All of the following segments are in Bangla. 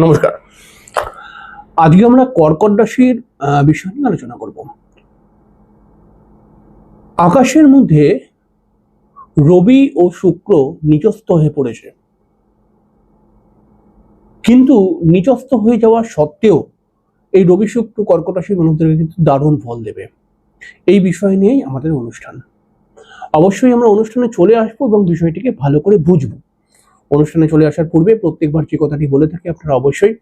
নমস্কার। আজকে আমরা কর্কট রাশির বিষয় নিয়ে আলোচনা করব। আকাশের মধ্যে রবি ও শুক্র নিচস্থ হয়ে পড়েছে। কিন্তু নিচস্থ হয়ে যাওয়া সত্ত্বেও এই রবি, শুক্র, কর্কট রাশির মানুষদেরকে কিন্তু দারুণ ফল দেবে। এই বিষয় নিয়েই আমাদের অনুষ্ঠান। অবশ্যই আমরা অনুষ্ঠানে চলে আসব এবং বিষয়টিকে ভালো করে বুঝব। অনুষ্ঠানে চলে আসার পূর্বে প্রত্যেকবার যে কথাটি বলে থাকি, আপনারা অবশ্যই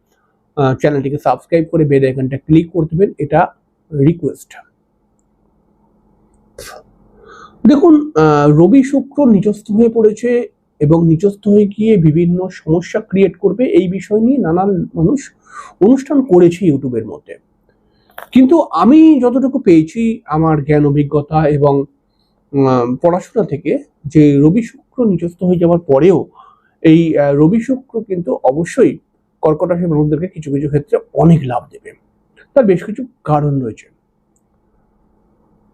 চ্যানেলটিকে সাবস্ক্রাইব করে বেল আইকনটা ক্লিক করে দেবেন, এটা রিকোয়েস্ট দেখুন রবি শুক্র নিচস্থ হয়ে পড়েছে এবং নিচস্থ হয়ে গিয়ে বিভিন্ন সমস্যা ক্রিয়েট করবে এই বিষয় নিয়ে নানান মানুষ অনুষ্ঠান করেছে ইউটিউবের মধ্যে। কিন্তু আমি যতটুকু পেয়েছি আমার জ্ঞান, অভিজ্ঞতা এবং পড়াশোনা থেকে যে রবি শুক্র নিচস্থ হয়ে যাওয়ার পরেও এই রবি শুক্র কিন্তু অবশ্যই কর্কট রাশির মানুষদেরকে কিছু কিছু ক্ষেত্রে অনেক লাভ দেবে। তার বেশ কিছু কারণ রয়েছে।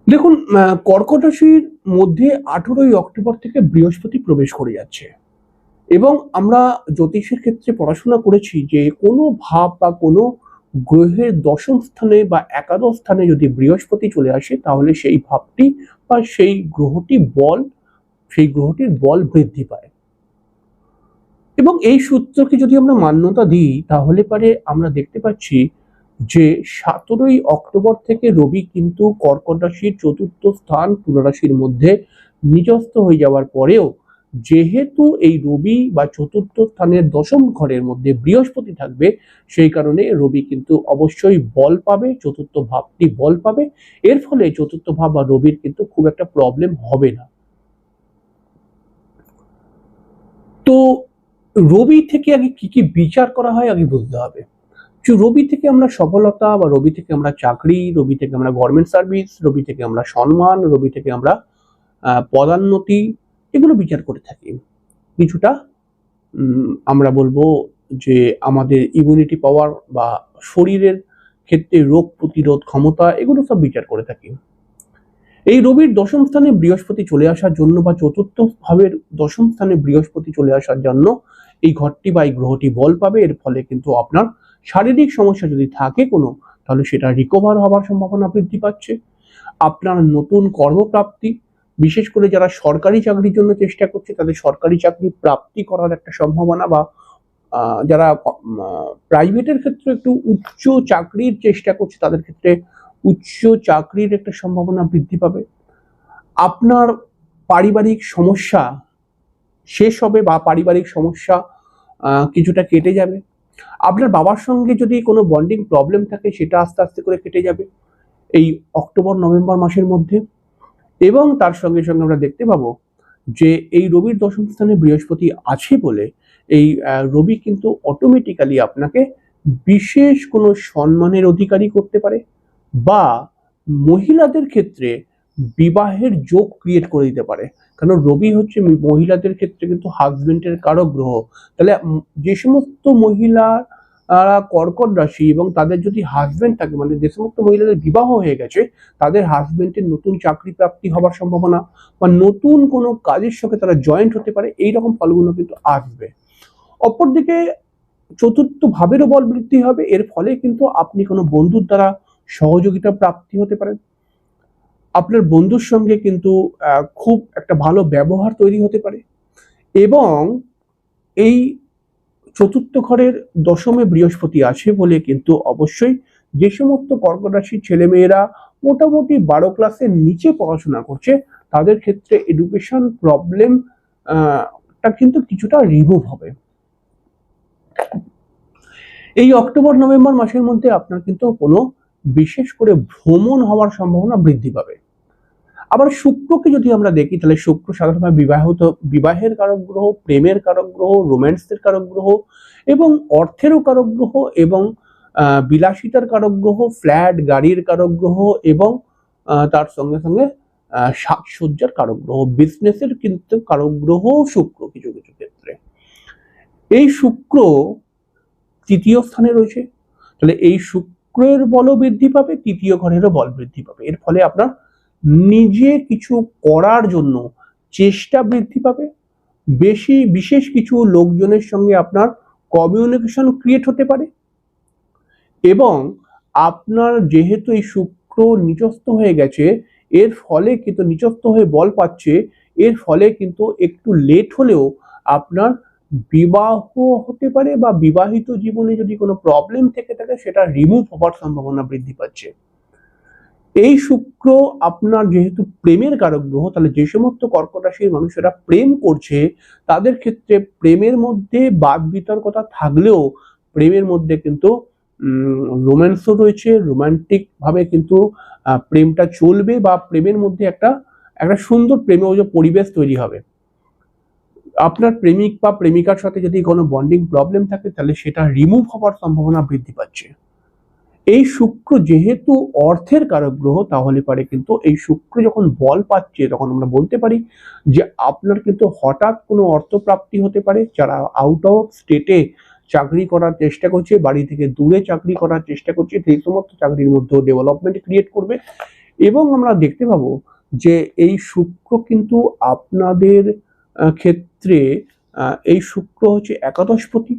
দেখুন কর্কট রাশির মধ্যে আঠেরোই অক্টোবর থেকে বৃহস্পতি প্রবেশ করে যাচ্ছে। এবং আমরা জ্যোতিষের ক্ষেত্রে পড়াশোনা করেছি যে কোনো ভাব বা কোনো গ্রহের দশম স্থানে বা একাদশ স্থানে যদি বৃহস্পতি চলে আসে, তাহলে সেই ভাবটি বা সেই গ্রহটি বল, সেই গ্রহটির বল বৃদ্ধি পায়। এবং এই সূত্রকে যদি আমরা মান্যতা দিই, তাহলে পারে আমরা দেখতে পাচ্ছি যে সতেরোই অক্টোবর থেকে রবি কিন্তু কর্কট রাশির চতুর্থ স্থান তুলা রাশির মধ্যে নিচস্থ হয়ে যাওয়ার পরেও যেহেতু এই রবি বা চতুর্থ স্থানের দশম ঘরের মধ্যে বৃহস্পতি থাকবে, সেই কারণে রবি কিন্তু অবশ্যই বল পাবে, চতুর্থ ভাবটি বল পাবে। এর ফলে চতুর্থ ভাব বা রবির কিন্তু খুব একটা প্রবলেম হবে না। তো রবি থেকে আগে কি কি বিচার করা হয় আগে বুঝতে হবে। রবি থেকে আমরা সফলতা বা রবি থেকে আমরা চাকরি, রবি থেকে আমরা গভর্নমেন্ট সার্ভিস রবি থেকে আমরা সম্মান, রবি থেকে আমরা পদোন্নতি এগুলো বিচার করে থাকি। কিছুটা আমরা বলব যে আমাদের ইমিউনিটি পাওয়ার বা শরীরের ক্ষেত্রে রোগ প্রতিরোধ ক্ষমতা এগুলো সব বিচার করে থাকি। এই রবির দশম স্থানে বৃহস্পতি চলে আসার জন্য বা চতুর্থ ভাবের দশম স্থানে বৃহস্পতি চলে আসার জন্য এই ঘরটি বা এই গ্রহটি বল পাবে, এর ফলে কিন্তু আপনার শারীরিক সমস্যা যদি থাকে কোনো, তাহলে সেটা রিকভার হওয়ার সম্ভাবনা বৃদ্ধি পাচ্ছে। আপনার নতুন কর্মপ্রাপ্তি, বিশেষ করে যারা সরকারি চাকরির জন্য চেষ্টা করছে, তাদের সরকারি চাকরি প্রাপ্তি করার একটা সম্ভাবনা বা যারা প্রাইভেটের ক্ষেত্রে একটু উচ্চ চাকরির চেষ্টা করছে, তাদের ক্ষেত্রে উচ্চ চাকরির একটা সম্ভাবনা বৃদ্ধি পাবে। আপনার পারিবারিক সমস্যা শেষ হবে বা পারিবারিক সমস্যা কিছুটা কেটে যাবে। আপনার বাবার সঙ্গে যদি কোনো বন্ডিং প্রবলেম থাকে, সেটা আস্তে আস্তে করে কেটে যাবে এই অক্টোবর, নভেম্বর মাসের মধ্যে। এবং তার সঙ্গে সঙ্গে আমরা দেখতে পাবো যে এই রবির দশম স্থানে বৃহস্পতি আছে বলে এই রবি কিন্তু অটোমেটিক্যালি আপনাকে বিশেষ কোনো সম্মানের অধিকারী করতে পারে বা মহিলাদের ক্ষেত্রে বিবাহের যোগ ক্রিয়েট করে দিতে পারে। কারণ রবি হচ্ছে মহিলাদের ক্ষেত্রে কিন্তু হাজবেন্ডের কারক গ্রহ। তাহলে যে সমস্ত মহিলা কর্কট রাশি এবং তাদের যদি হাজবেন্ড থাকে মানে যে সমস্ত মহিলাদের বিবাহ হয়ে গেছে, তাদের হাজবেন্ডের নতুন চাকরি প্রাপ্তি হবার সম্ভাবনা বা নতুন কোনো কাজের সঙ্গে তারা জয়েন্ট হতে পারে, এই রকম ফলগুলো কিন্তু আসবে। অপরদিকে চতুর্থ ভাবেরও বল বৃদ্ধি হবে, এর ফলে কিন্তু আপনি কোনো বন্ধুর দ্বারা সহযোগিতা প্রাপ্তি হতে পারেন। আপনার বন্ধুর সঙ্গে কিন্তু খুব একটা ভালো ব্যবহার তৈরি হতে পারে। এবং এই চতুর্থ ঘরের দশমে বৃহস্পতি আছে বলে কিন্তু অবশ্যই যে সমস্ত কর্কট রাশির ছেলেমেয়েরা মোটামুটি বারো ক্লাসের নিচে পড়াশোনা করছে, তাদের ক্ষেত্রে এডুকেশন প্রবলেম টা কিন্তু কিছুটা রিমুভ হবে। এই অক্টোবর, নভেম্বর মাসের মধ্যে আপনার কিন্তু কোনো বিশেষ করে ভ্রমণ হওয়ার সম্ভাবনা বৃদ্ধি পাবে। আবার শুক্রকে যদি আমরা দেখি, তাহলে শুক্র সাধারণত বিবাহিত, বিবাহের কারক গ্রহ, প্রেমের কারক গ্রহ, রোম্যান্সের কারক গ্রহ এবং অর্থেরও কারক গ্রহ এবং বিলাসিতার কারক গ্রহ, ফ্ল্যাট, গাড়ির কারক গ্রহ এবং তার সঙ্গে সঙ্গে সাজসজ্জার কারক গ্রহ বিজনেসের কিন্তু কারক গ্রহ শুক্র কিছু কিছু ক্ষেত্রে। এই শুক্র তৃতীয় স্থানে রয়েছে। তাহলে এই শুক্রের বলও বৃদ্ধি পাবে, তৃতীয় ঘরেরও বল বৃদ্ধি পাবে। এর ফলে আপনার নিজে কিছু করার জন্য চেষ্টা বৃদ্ধি পাবে। বেশি, বিশেষ কিছু লোকজনের সঙ্গে আপনার কমিউনিকেশন ক্রিয়েট হতে পারে। এবং আপনার যেহেতু এই শুক্র নিচস্থ হয়ে গেছে, এর ফলে কিন্তু নিচস্থ হয়ে বল পাচ্ছে, এর ফলে কিন্তু একটু লেট হলেও আপনার বিবাহ হতে পারে বা বিবাহিত জীবনে যদি কোনো প্রবলেম থেকে থাকে, সেটা রিমুভ হওয়ার সম্ভাবনা বৃদ্ধি পাচ্ছে। এই শুক্র আপনার যেহেতু প্রেমের কারক গ্রহ, তাহলে যে সমস্ত কর্কট রাশির মানুষেরা প্রেম করছে, তাদের ক্ষেত্রে প্রেমের মধ্যে বাদ বিতর্কতা থাকলেও প্রেমের মধ্যে কিন্তু রোম্যান্সও রয়েছে রোমান্টিক ভাবে কিন্তু প্রেমটা চলবে বা প্রেমের মধ্যে একটা একটা সুন্দর প্রেমীয় পরিবেশ তৈরি হবে। আপনার প্রেমিক বা প্রেমিকার সাথে যদি কোনো বন্ডিং প্রবলেম থাকে, তাহলে সেটা রিমুভ হওয়ার সম্ভাবনা বৃদ্ধি পাচ্ছে। এই শুক্র যেহেতু অর্থের কারক গ্রহ তাহলে পারে কিন্তু এই শুক্র যখন বল পাচ্ছে, তখন আমরা বলতে পারি যে আপনার কিন্তু হঠাৎ কোনো অর্থপ্রাপ্তি হতে পারে। যারা আউট অফ স্টেটে চাকরি করার চেষ্টা করছে, বাড়ি থেকে দূরে চাকরি করার চেষ্টা করছে, সেই সমস্ত চাকরির মধ্যেও ডেভেলপমেন্ট ক্রিয়েট করবে। এবং আমরা দেখতে পাবো যে এই শুক্র কিন্তু আপনাদের ক্ষেত্রে এই শুক্র হচ্ছে একাদশপতি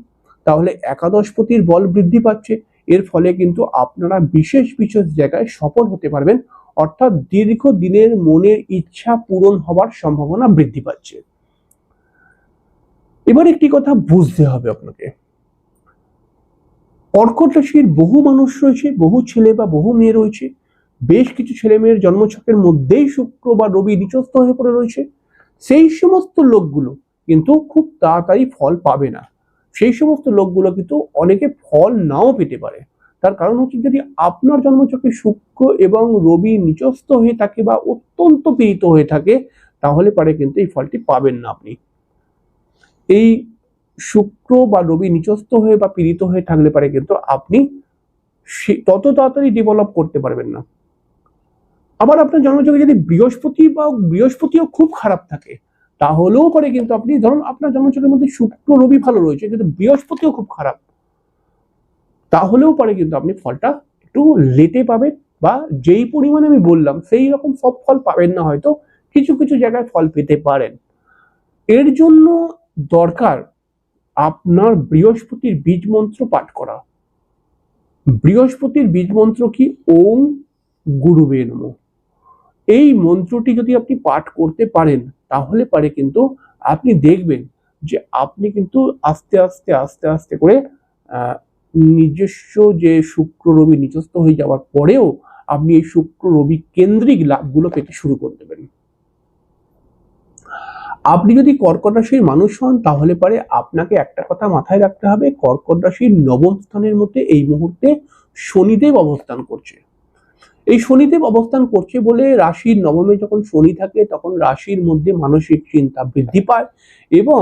তাহলে একাদশপতির বল বৃদ্ধি পাচ্ছে। এর ফলে কিন্তু আপনারা বিশেষ বিশেষ জায়গায় সফল হতে পারবেন। অর্থাৎ দীর্ঘ দিনের মনের ইচ্ছা পূরণ হবার সম্ভাবনা বৃদ্ধি পাচ্ছে। এবার একটি কথা বুঝতে হবে আপনাকে। কর্কট রাশির বহু মানুষ রয়েছে, বহু ছেলে বা বহু মেয়ে রয়েছে, বেশ কিছু ছেলে মেয়ের জন্মছকের মধ্যেই শুক্র বা রবি নিচস্থ হয়ে পড়ে রয়েছে। সেই সমস্ত লোকগুলো কিন্তু খুব তাড়াতাড়ি ফল পাবে না। সেই সমস্ত লোকগুলো কিন্তু অনেকে ফল নাও পেতে পারে। তার কারণ হচ্ছে যদি আপনার জন্মছকে শুক্র এবং রবি নিচস্থ হয়ে থাকে বা অত্যন্ত পীড়িত হয়ে থাকে, তাহলে পারে কিন্তু এই ফলটি পাবেন না আপনি। এই শুক্র বা রবি নিচস্থ হয়ে বা পীড়িত হয়ে থাকলে পারে কিন্তু আপনি তত তাড়াতাড়ি ডেভেলপ করতে পারবেন না। আবার আপনার জন্মছকে যদি বৃহস্পতি বা বৃহস্পতিও খুব খারাপ থাকে তাহলেও পারে কিন্তু আপনি ধরুন আপনার জন্মছকের মধ্যে শুক্র, রবি ভালো রয়েছে, কিন্তু বৃহস্পতিও খুব খারাপ। তাহলেও পারে কিন্তু আপনি ফলটা একটু লেটে পাবেন বা যেই পরিমাণে আমি বললাম, সেই রকম সব ফল পাবেন না হয়তো, কিছু কিছু জায়গায় ফল পেতে পারেন। এর জন্য দরকার আপনার বৃহস্পতির বীজ মন্ত্র পাঠ করা। বৃহস্পতির বীজ মন্ত্র কি? ওম গুরুবে নমঃ। এই মন্ত্রটি যদি আপনি পাঠ করতে পারেন তাহলে পারে কিন্তু আপনি দেখবেন যে আপনি কিন্তু আস্তে আস্তে আস্তে আস্তে করে নিজস্ব যে শুক্র রবি নিচস্থ হয়ে যাওয়ার পরেও আপনি এই শুক্র রবি কেন্দ্রিক লাভগুলো পেতে শুরু করে দেবেন। আপনি যদি কর্কট রাশির মানুষ হন, তাহলে পারে আপনাকে একটা কথা মাথায় রাখতে হবে, কর্কট রাশির নবম স্থানের মধ্যে এই মুহূর্তে শনিদেব অবস্থান করছে। এই শনিদেব অবস্থান করছে বলে রাশির নবমে যখন শনি থাকে, তখন রাশির মধ্যে মানসিক চিন্তা বৃদ্ধি পায় এবং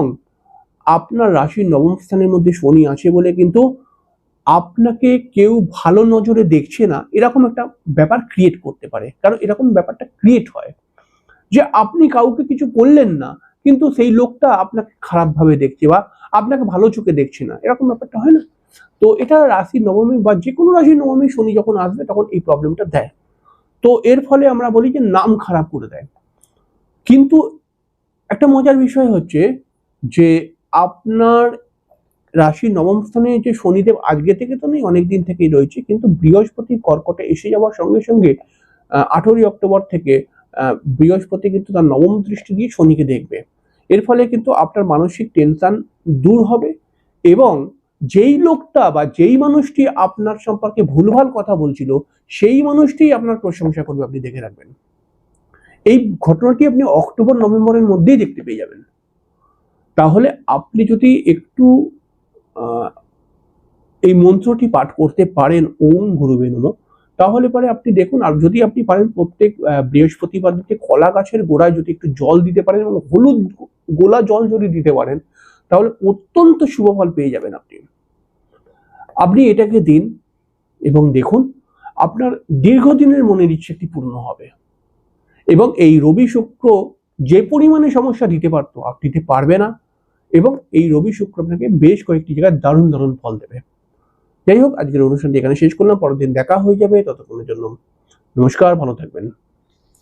আপনার রাশির নবম স্থানের মধ্যে শনি আছে বলে কিন্তু আপনাকে কেউ ভালো নজরে দেখছে না। এরকম একটা ব্যাপার ক্রিয়েট করতে পারে। কারণ এরকম ব্যাপারটা ক্রিয়েট হয় যে আপনি কাউকে কিছু করলেন না, কিন্তু সেই লোকটা আপনাকে খারাপভাবে দেখছে বা আপনাকে ভালো চোখে দেখছে না। এরকম ব্যাপারটা হয় না। তো এটা রাশি নবমী বা যে কোনো রাশি নবমী শনি যখন আসবে, তখন এই প্রবলেমটা দেয়। তো এর ফলে আমরা বলি যে নাম খারাপ করে দেয়। কিন্তু একটা মজার বিষয় হচ্ছে যে আপনার রাশি নবম স্থানে যে শনিদেব আজকে থেকে তো নেই অনেক দিন থেকেই রয়েছে, কিন্তু বৃহস্পতি কর্কটে এসে যাওয়ার সঙ্গে সঙ্গে আঠেরোই অক্টোবর থেকে বৃহস্পতি কিন্তু তার নবম দৃষ্টি দিয়ে শনিকে দেখবে। এর ফলে কিন্তু আপনার মানসিক টেনশন দূর হবে এবং যেই লোকটা বা যেই মানুষটি আপনার সম্পর্কে ভুলভাল কথা বলছিল, সেই মানুষটি আপনার প্রশংসা করবে, আপনি দেখে রাখবেন। এই ঘটনাটি আপনি অক্টোবর, নভেম্বরের মধ্যেই দেখতে পেয়ে যাবেন। তাহলে আপনি যদি একটু এই মন্ত্রটি পাঠ করতে পারেন, ওম গুরুবে নমঃ, তাহলে পরে আপনি দেখুন, আর যদি আপনি পারেন প্রত্যেক বৃহস্পতিবার দিকে কলা গাছের গোড়ায় যদি একটু জল দিতে পারেন এবং হলুদ গোলা জল যদি দিতে পারেন তাহলে অত্যন্ত শুভ ফল পেয়ে যাবেন আপনি। আপনি এটাকে দিন এবং দেখুন, আপনার দীর্ঘদিনের মনের ইচ্ছেটি পূর্ণ হবে। এবং এই রবি শুক্র যে পরিমাণে সমস্যা দিতে পারতো দিতে পারবে না, এবং এই রবি শুক্র আপনাকে বেশ কয়েকটি জায়গায় দারুণ দারুণ ফল দেবে। যাই হোক, আজকের অনুষ্ঠানটি এখানে শেষ করলাম। পরের দিন দেখা হয়ে যাবে। ততক্ষণের জন্য নমস্কার, ভালো থাকবেন।